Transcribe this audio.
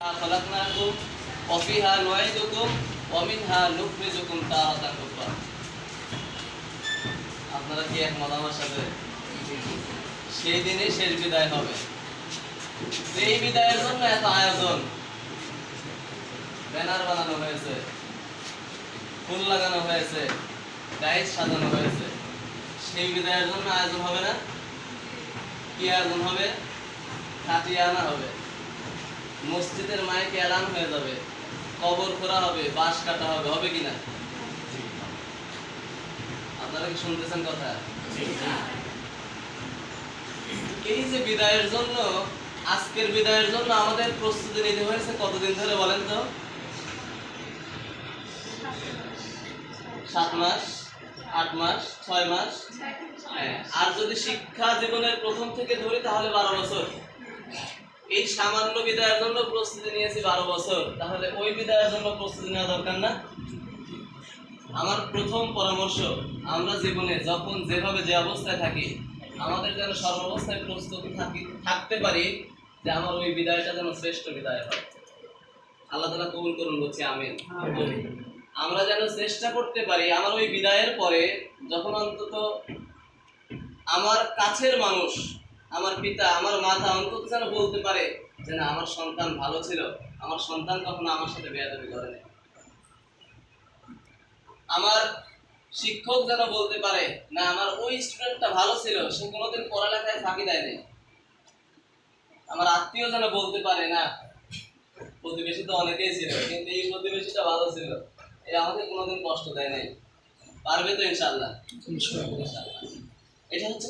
خلقناكم وفيها نعيدكم ومنها نخرجكم تارة أخرى আপনারা কি একমত আমার সাথে সেই দিনে শেষ বিদায় হবে তো এই বিদায়ের জন্য এত আয়োজন ব্যানার বানানো হয়েছে ফুল লাগানো হয়েছে ডাইস সাজানো হয়েছে সেই বিদায়ের জন্য আয়োজন হবে না কি আয়োজন হবে খাটিয়ে আনা হবে মসজিদের মাইকে এলান হয়ে যাবে। কবর খোরা হবে বাঁশ কাটা হবে হবে কিনা? আপনারা কি শুনতেছেন কথা? এই যে বিদায়ের জন্য আজকের বিদায়ের জন্য আমাদের প্রস্তুতি নিতে হয়েছে কতদিন ধরে বলেন তো? সাত মাস আট মাস ছয় মাস? হ্যাঁ, আর যদি শিক্ষা জীবনের প্রথম থেকে ধরি তাহলে বারো বছর। এই সামান্য বিদায়ের জন্য প্রস্তুতি নিয়েছি বারো বছর। তাহলে ওই বিদায়ের জন্য প্রস্তুতি নেওয়া দরকার না? আমার প্রথম পরামর্শ আমরা জীবনে যখন যেভাবে যে অবস্থায় থাকি আমাদের যেন সর্বাবস্থায় প্রস্তুত থাকি থাকতে পারি যে আমার ওই বিদায়টা যেন শ্রেষ্ঠ বিদায় হয়। আল্লাহ তালা কবুল করুন বলছি আমিন। আমরা যেন চেষ্টা করতে পারি আমার ওই বিদায়ের পরে যখন অন্তত আমার কাছের মানুষ আমার পিতা আমার মাতা অন্তত যেন বলতে পারে যে না আমার সন্তান ভালো ছিল। আমার সন্তান কখনো আমার সাথে বেয়াদবি করেনি আমার শিক্ষক যেন বলতে পারে না আমার ওই স্টুডেন্টটা ভালো ছিল সে কোনোদিন পড়ালেখায় ফাঁকি দেয়নি আমার আত্মীয় যেন বলতে পারে না প্রতিবেশী তো অনেকেই ছিল কিন্তু এই প্রতিবেশীটা ভালো ছিল। এ আমাকে কোনোদিন কষ্ট দেয় নাই। পারবে তো ইনশাল্লাহ ইনশাআল্লাহ। এটা হচ্ছে